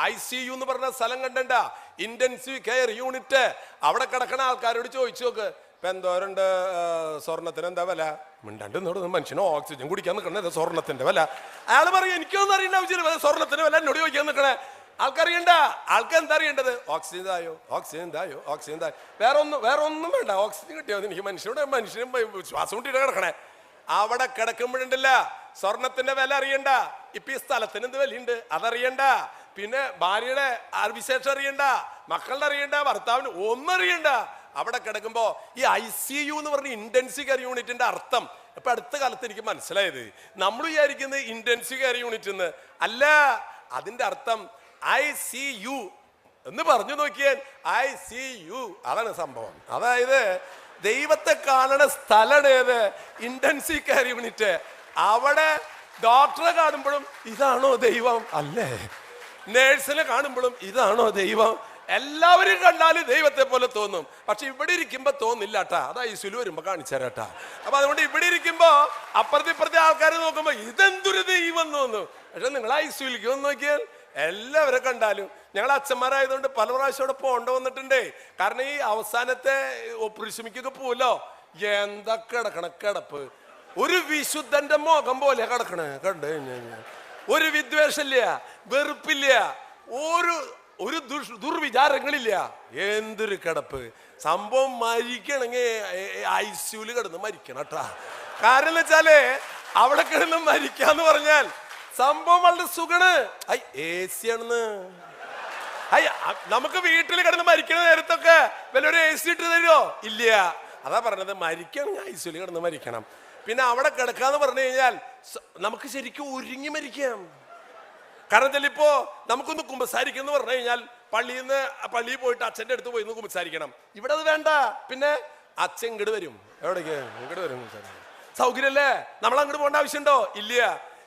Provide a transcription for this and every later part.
I C U എന്ന് പറഞ്ഞ സ്ഥലം കണ്ടണ്ട. ഇന്റൻസീവ് കെയർ യൂണിറ്റ് അവിടെ കിടക്കണ ആൾക്കാരോട് ചോദിച്ചു നോക്ക്. ഇപ്പൊ എന്തോരുണ്ട് സ്വർണത്തിന് എന്താ വില? മിണ്ടാണ്ട് എന്നോട് മനുഷ്യന് ഓക്സിജൻ കുടിക്കാൻ നിൽക്കണേ സ്വർണത്തിന്റെ വില. അയാൾ പറയും എനിക്കൊന്നും അറിയണ്ട ആവശ്യമില്ല സ്വർണത്തിന് വില എന്നോട് ചോദിക്കാൻ നിൽക്കണേ ആൾക്കറിയണ്ട. ആൾക്ക് എന്താ അറിയേണ്ടത്? ഓക്സിജൻ ഇതായോ? ഓക്സിജൻ ഇതായോ? ഓക്സിജൻ ഇതായോ? വേറെ ഒന്നും വേറെ ഒന്നും വേണ്ട. ഓക്സിജൻ കിട്ടിയോ. എനിക്ക് മനുഷ്യനോട് മനുഷ്യനും ശ്വാസം കൂട്ടി കിടക്കണേ. അവിടെ കിടക്കുമ്പോഴുണ്ടല്ല സ്വർണത്തിന്റെ വില അറിയണ്ട. ഇപ്പൊ ഈ സ്ഥലത്തിന് എന്ത് വിലയുണ്ട്? അതറിയണ്ട. പിന്നെ ഭാര്യയുടെ വിശേഷം അറിയണ്ട മക്കളുടെ അറിയണ്ട ഭർത്താവിന് ഒന്നറിയണ്ട അവിടെ കിടക്കുമ്പോൾ ഈ ഐ സി യു എന്ന് പറഞ്ഞ ഇന്റൻസീവ് കെയർ യൂണിറ്റിന്റെ അർത്ഥം ഇപ്പൊ അടുത്ത കാലത്ത് എനിക്ക് മനസ്സിലായത്. നമ്മൾ വിചാരിക്കുന്നത് ഇന്റൻസീവ് കെയർ യൂണിറ്റ് എന്ന് അല്ല അതിന്റെ അർത്ഥം ഐ സി യു എന്ന് പറഞ്ഞു നോക്കിയാൽ ഐ സി യു അതാണ് സംഭവം. അതായത് ദൈവത്തെ കാണണ സ്ഥലമാണ് ഏത്? ഇന്റൻസീവ് കെയർ യൂണിറ്റ് അവിടെ ഡോക്ടറെ കാണുമ്പോഴും ഇതാണോ ദൈവം? അല്ലേ? നേഴ്സിനെ കാണുമ്പോഴും ഇതാണോ ദൈവം? എല്ലാവരും കണ്ടാലും ദൈവത്തെ പോലെ തോന്നും. പക്ഷെ ഇവിടെ ഇരിക്കുമ്പോ തോന്നില്ല കേട്ടാ അതാ ഐസുലു വരുമ്പോ കാണിച്ചു തരാട്ടാ. അപ്പൊ അതുകൊണ്ട് ഇവിടെ ഇരിക്കുമ്പോ അപ്പുറത്തെ ഇപ്പുറത്തെ ആൾക്കാർ നോക്കുമ്പോ ഇതെന്തൊരു ദൈവം തോന്നും. പക്ഷെ നിങ്ങൾ ഐസുലിക്ക് ഒന്ന് നോക്കിയാൽ എല്ലാവരെ കണ്ടാലും ഞങ്ങൾ അച്ഛന്മാരായതുകൊണ്ട് പല പ്രാവശ്യം അവിടെ പോകേണ്ട വന്നിട്ടുണ്ടേ. കാരണം ഈ അവസാനത്തെ പുരുഷമിക്കൊക്കെ പോവല്ലോ. എന്താ കിടക്കണ കിടപ്പ്. ഒരു വിശുദ്ധന്റെ മുഖം പോലെ കിടക്കണേ. കണ്ടു? കഴിഞ്ഞാൽ ഒരു വിദ്വേഷമില്ല വെറുപ്പില്ല ഒരു ഒരു ദുർവിചാരങ്ങളില്ല. എന്തൊരു കിടപ്പ്. സംഭവം മരിക്കണമെങ്കിൽ ഐ സിയുൽ കിടന്ന് മരിക്കണം കേട്ടാ. കാരണം എന്ന് വെച്ചാൽ അവിടെ കിടന്ന് മരിക്കാന്ന് പറഞ്ഞാൽ സംഭവം വളരെ സുഖണ്. ഐ എ സി ആണെന്ന് ഐ നമുക്ക് വീട്ടിൽ കിടന്ന് മരിക്കണ നേരത്തൊക്കെ വല്ലൊരു എ സി ഇട്ട് തരുമോ ഇല്ല. അതാ പറഞ്ഞത് മരിക്കണമെങ്കിൽ ഐ സിയുൽ കിടന്ന് മരിക്കണം. പിന്നെ അവിടെ കിടക്കാന്ന് പറഞ്ഞു കഴിഞ്ഞാൽ നമുക്ക് ശരിക്കും ഒരുങ്ങി മരിക്കാം. കാരണം ഇപ്പോ നമുക്കൊന്ന് കുമ്പസാരിക്കുന്നു പറഞ്ഞു കഴിഞ്ഞാൽ പള്ളിയിൽ നിന്ന് പള്ളിയിൽ പോയിട്ട് അച്ഛന്റെ അടുത്ത് പോയി ഒന്ന് കുമ്പസാരിക്കണം. ഇവിടെ അത് വേണ്ട. പിന്നെ അച്ഛൻ ഇങ്ങോട്ട് വരും. എവിടേക്ക്? ഇങ്ങോട്ട് വരും സൗകര്യല്ലേ നമ്മൾ അങ്ങോട്ട് പോകേണ്ട ആവശ്യമുണ്ടോ? ഇല്ല.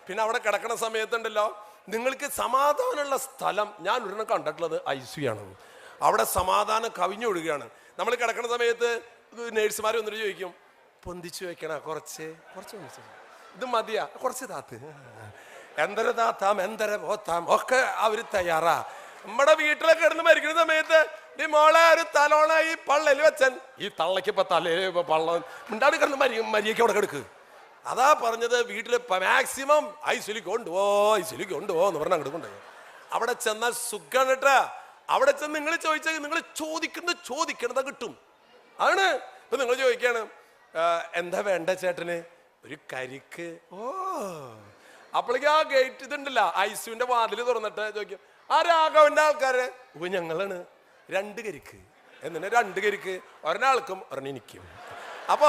പിന്നെ അവിടെ കിടക്കണ സമയത്തുണ്ടല്ലോ. നിങ്ങൾക്ക് സമാധാനമുള്ള സ്ഥലം ഞാൻ ഒരെണ്ണം കണ്ടിട്ടുള്ളത് ഐ സി ആണ് അവിടെ സമാധാനം കവിഞ്ഞൊഴുകയാണ് നമ്മൾ കിടക്കണ സമയത്ത് നേഴ്സുമാർ വന്നിട്ട് ചോദിക്കും പൊന്തിച്ചു വെക്കണ കുറച്ച് കുറച്ച് പൊന്തിച്ചു. ഇത് മതിയാ കുറച്ച് താത്ത്. എന്തര താത്താം എന്തര പോത്താം ഒക്കെ അവർ തയ്യാറാ. നമ്മുടെ വീട്ടിലൊക്കെ കിടന്ന് മരിക്കുന്ന സമയത്ത് ഈ മോളെ ഒരു തലോണ ഈ പള്ളയിൽ വെച്ചൻ. ഈ തള്ളയ്ക്ക് ഇപ്പൊ തലയിൽ ഇപ്പൊ പള്ളൻ മിണ്ടാട് കിടന്ന് മരി മരിയൊക്കെ അവിടെ കിടക്ക്. അതാ പറഞ്ഞത് വീട്ടിൽ മാക്സിമം ഐശ്വലി കൊണ്ടുപോ ഐശ്വലി കൊണ്ടുപോ എന്ന് പറഞ്ഞ അങ്ങോട്ട് കൊണ്ടുപോയി. അവിടെ ചെന്നാൽ സുഖം കേട്ടാ. അവിടെ ചെന്ന് നിങ്ങൾ ചോദിച്ചാൽ നിങ്ങൾ ചോദിക്കുന്നത് ചോദിക്കണത് കിട്ടും. ആണ്. ഇപ്പൊ നിങ്ങൾ ചോദിക്കാണ് "ആ, എന്താ വേണ്ട ചേട്ടന്? ഒരു കരിക്ക്. ഓ. അപ്പോഴേക്ക് ആ ഗേറ്റ് ഇതുണ്ടല്ല ഐസുവിന്റെ വാതിൽ തുറന്നിട്ട് ചോദിക്കും ആ രാഘവന്റെ ആൾക്കാര്? ഇപ്പൊ ഞങ്ങളാണ്. രണ്ട് കരിക്ക്. എന്നിട്ട് രണ്ട് കരിക്ക്? ഒരെണ്ണാൾക്കും ഒരെണ്ണം എനിക്കും. അപ്പൊ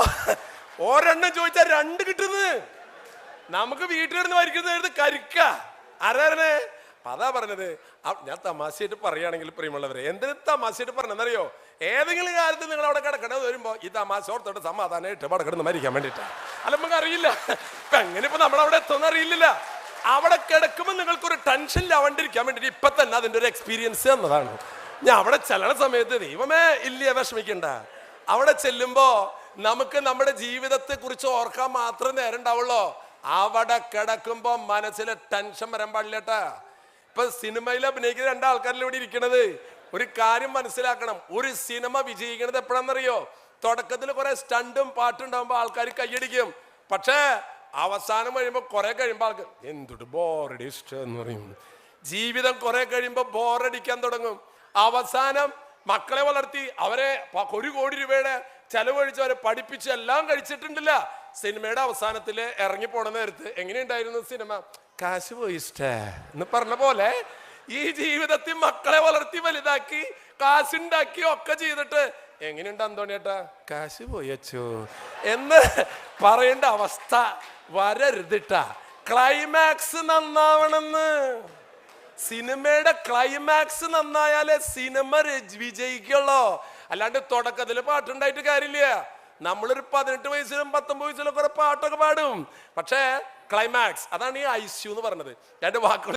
ഒരെണ്ണം ചോദിച്ചാൽ രണ്ട് കിട്ടുന്നത്. നമുക്ക് വീട്ടിലിരുന്ന് മരിക്കുന്നത് കരിക്ക. ആരാരണേ അപ്പൊ അതാ പറഞ്ഞത്. ഞാൻ തമാശയായിട്ട് പറയുകയാണെങ്കിൽ പ്രിയമുള്ളവരെ എന്തിനു തമാശയായിട്ട് പറഞ്ഞെന്നറിയോ ഏതെങ്കിലും കാര്യത്തിൽ നിങ്ങൾ അവിടെ കിടക്കണത് വരുമ്പോ ഈ തമാശ ഓർത്തോട്ട് സമാധാനമായിട്ട് അവിടെ കിടന്ന് മരിക്കാൻ വേണ്ടിട്ടാ അല്ല നമുക്ക് അറിയില്ല. ഇപ്പൊ എങ്ങനെ ഇപ്പൊ നമ്മൾ അവിടെ എത്തുമെന്ന് അറിയില്ല. അവിടെ കിടക്കുമ്പോൾ നിങ്ങൾക്കൊരു ടെൻഷൻ ഇല്ലാണ്ടിരിക്കാൻ വേണ്ടിയിട്ട് ഇപ്പൊ തന്നെ അതിന്റെ ഒരു എക്സ്പീരിയൻസ് എന്നതാണ് ഞാൻ അവിടെ ചെല്ലണ സമയത്ത് ദൈവമേ ഇല്ല വിഷമിക്കണ്ട. അവിടെ ചെല്ലുമ്പോ നമുക്ക് നമ്മുടെ ജീവിതത്തെ കുറിച്ച് ഓർക്കാൻ മാത്രം നേരം ഉണ്ടാവുള്ളൂ അവിടെ കിടക്കുമ്പോ മനസ്സിലെ ടെൻഷൻ വരാൻ പാടില്ലട്ടാ ഇപ്പൊ സിനിമയിൽ അഭിനയിക്കുന്ന രണ്ടാൾക്കാരിൽ ഇവിടെ ഇരിക്കണത്? ഒരു കാര്യം മനസ്സിലാക്കണം. ഒരു സിനിമ വിജയിക്കണത് എപ്പോഴാണെന്നറിയോ? തുടക്കത്തിൽ കുറെ സ്റ്റണ്ടും പാട്ടും ഉണ്ടാകുമ്പോൾ ആൾക്കാർ കൈയടിക്കും. പക്ഷേ അവസാനം കഴിയുമ്പോൾ കുറെ കഴിയുമ്പോൾ ആൾക്ക് എന്തുട്ട് ബോറടി ഇഷ്ടം എന്ന് പറയുന്നത് ജീവിതം കുറെ കഴിയുമ്പോൾ ബോറടിക്കാൻ തുടങ്ങും. അവസാനം മക്കളെ വളർത്തി അവരെ ഒരു കോടി രൂപയുടെ ചെലവഴിച്ച് അവരെ പഠിപ്പിച്ച് എല്ലാം കഴിച്ചിട്ടുണ്ടല്ല. സിനിമയുടെ അവസാനത്തിൽ ഇറങ്ങി പോണ നേരത്ത് എങ്ങനെയുണ്ടായിരുന്നു സിനിമ? കാശ് പോയിസ്റ്റേ എന്ന് പറഞ്ഞ പോലെ ഈ ജീവിതത്തിൽ മക്കളെ വളർത്തി വലുതാക്കി കാശുണ്ടാക്കി ഒക്കെ ചെയ്തിട്ട് എങ്ങനെയുണ്ട് അന്തോണിയേട്ടാ കാശ് പോയച്ചോ എന്ന് പറയേണ്ട അവസ്ഥ വരരുതിട്ടാ. ക്ലൈമാക്സ് നന്നാവണമെന്ന്. സിനിമയുടെ ക്ലൈമാക്സ് നന്നായാലേ സിനിമ വിജയിക്കുള്ളൂ. അല്ലാണ്ട് തുടക്കത്തിൽ പാട്ടുണ്ടായിട്ട് കാര്യമില്ല. നമ്മളൊരു പതിനെട്ട് വയസ്സിലും പത്തൊമ്പത് വയസ്സിലും കുറെ പാട്ടൊക്കെ പാടും. പക്ഷേ ക്ലൈമാക്സ് അതാണ് ഈ ഐസ്യു എന്ന് പറഞ്ഞത്. എന്റെ വാക്കുകൾ